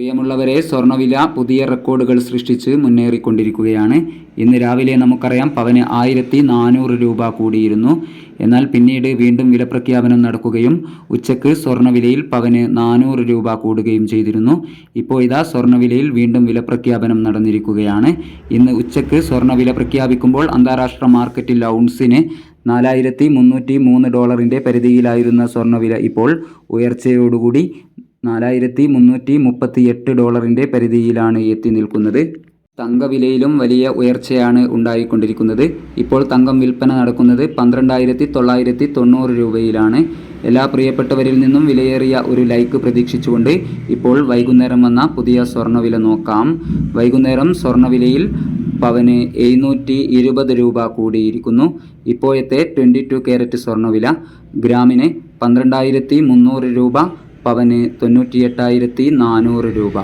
പ്രിയമുള്ളവരെ സ്വർണവില പുതിയ റെക്കോർഡുകൾ സൃഷ്ടിച്ച് മുന്നേറിക്കൊണ്ടിരിക്കുകയാണ്. ഇന്ന് രാവിലെ നമുക്കറിയാം പവന് ആയിരത്തി നാനൂറ് രൂപ കൂടിയിരുന്നു. എന്നാൽ പിന്നീട് വീണ്ടും വില പ്രഖ്യാപനം നടക്കുകയും ഉച്ചയ്ക്ക് സ്വർണവിലയിൽ പവന് നാനൂറ് രൂപ കൂടുകയും ചെയ്തിരുന്നു. ഇപ്പോൾ ഇതാ സ്വർണവിലയിൽ വീണ്ടും വില പ്രഖ്യാപനം നടന്നിരിക്കുകയാണ്. ഇന്ന് ഉച്ചയ്ക്ക് സ്വർണവില പ്രഖ്യാപിക്കുമ്പോൾ അന്താരാഷ്ട്ര മാർക്കറ്റിൽ ഔൺസിന് നാലായിരത്തി മുന്നൂറ്റി മൂന്ന് ഡോളറിന്റെ പരിധിയിലായിരുന്ന സ്വർണവില ഇപ്പോൾ ഉയർച്ചയോടുകൂടി നാലായിരത്തി മുന്നൂറ്റി മുപ്പത്തി എട്ട് ഡോളറിന്റെ പരിധിയിലാണ് എത്തി നിൽക്കുന്നത്. തങ്കവിലയിലും വലിയ ഉയർച്ചയാണ് ഉണ്ടായിക്കൊണ്ടിരിക്കുന്നത്. ഇപ്പോൾ തങ്കം വിൽപ്പന നടക്കുന്നത് പന്ത്രണ്ടായിരത്തി തൊള്ളായിരത്തി തൊണ്ണൂറ് രൂപയിലാണ്. എല്ലാ പ്രിയപ്പെട്ടവരിൽ നിന്നും വിലയേറിയ ഒരു ലൈക്ക് പ്രതീക്ഷിച്ചുകൊണ്ട് ഇപ്പോൾ വൈകുന്നേരം വന്ന പുതിയ സ്വർണവില നോക്കാം. വൈകുന്നേരം സ്വർണവിലയിൽ പവന് എഴുന്നൂറ്റി ഇരുപത് രൂപ കൂടിയിരിക്കുന്നു. ഇപ്പോഴത്തെ ട്വന്റി ടു ക്യാരറ്റ് സ്വർണവില ഗ്രാമിന് പന്ത്രണ്ടായിരത്തി മുന്നൂറ് രൂപ പവന് തൊണ്ണൂറ്റിയെട്ടായിരത്തി നാനൂറ് രൂപ.